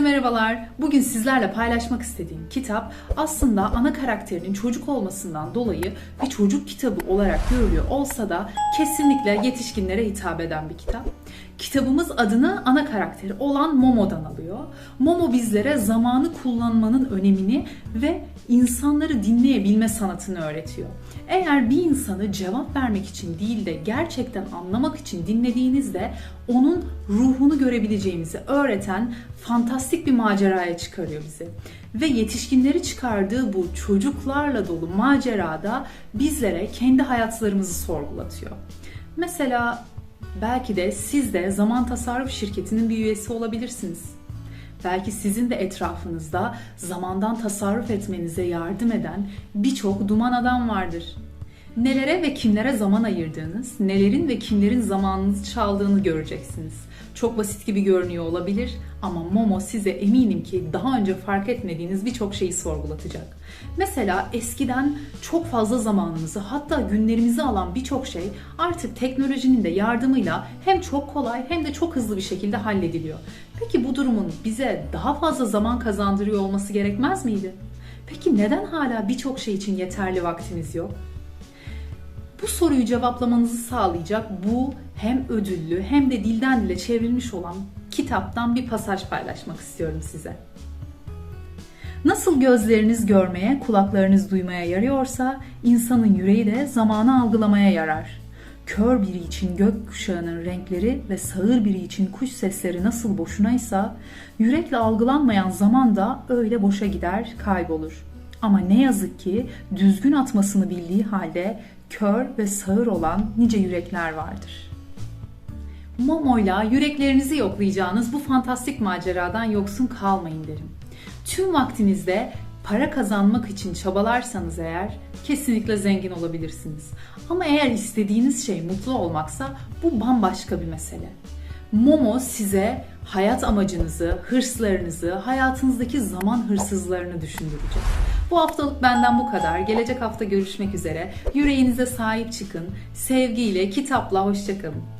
Merhabalar. Bugün sizlerle paylaşmak istediğim kitap aslında ana karakterinin çocuk olmasından dolayı bir çocuk kitabı olarak görülüyor olsa da kesinlikle yetişkinlere hitap eden bir kitap. Kitabımız adını ana karakteri olan Momo'dan alıyor. Momo bizlere zamanı kullanmanın önemini ve insanları dinleyebilme sanatını öğretiyor. Eğer bir insanı cevap vermek için değil de gerçekten anlamak için dinlediğinizde onun ruhunu görebileceğimizi öğreten fantastik bir maceraya çıkarıyor bizi. Ve yetişkinleri çıkardığı bu çocuklarla dolu macerada bizlere kendi hayatlarımızı sorgulatıyor. Mesela belki de siz de zaman tasarruf şirketinin bir üyesi olabilirsiniz. Belki sizin de etrafınızda zamandan tasarruf etmenize yardım eden birçok duman adam vardır. Nelere ve kimlere zaman ayırdığınız, nelerin ve kimlerin zamanınızı çaldığını göreceksiniz. Çok basit gibi görünüyor olabilir ama Momo size eminim ki daha önce fark etmediğiniz birçok şeyi sorgulatacak. Mesela eskiden çok fazla zamanımızı hatta günlerimizi alan birçok şey artık teknolojinin de yardımıyla hem çok kolay hem de çok hızlı bir şekilde hallediliyor. Peki bu durumun bize daha fazla zaman kazandırıyor olması gerekmez miydi? Peki neden hala birçok şey için yeterli vaktiniz yok? Bu soruyu cevaplamanızı sağlayacak bu hem ödüllü hem de dilden dile çevrilmiş olan kitaptan bir pasaj paylaşmak istiyorum size. Nasıl gözleriniz görmeye, kulaklarınız duymaya yarıyorsa, insanın yüreği de zamanı algılamaya yarar. Kör biri için gökkuşağının renkleri ve sağır biri için kuş sesleri nasıl boşunaysa, yürekle algılanmayan zaman da öyle boşa gider, kaybolur. Ama ne yazık ki düzgün atmasını bildiği halde kör ve sağır olan nice yürekler vardır. Momo'yla yüreklerinizi yoklayacağınız bu fantastik maceradan yoksun kalmayın derim. Tüm vaktinizde para kazanmak için çabalarsanız eğer kesinlikle zengin olabilirsiniz. Ama eğer istediğiniz şey mutlu olmaksa bu bambaşka bir mesele. Momo size hayat amacınızı, hırslarınızı, hayatınızdaki zaman hırsızlarını düşündürecek. Bu haftalık benden bu kadar. Gelecek hafta görüşmek üzere. Yüreğinize sahip çıkın. Sevgiyle, kitapla hoşçakalın.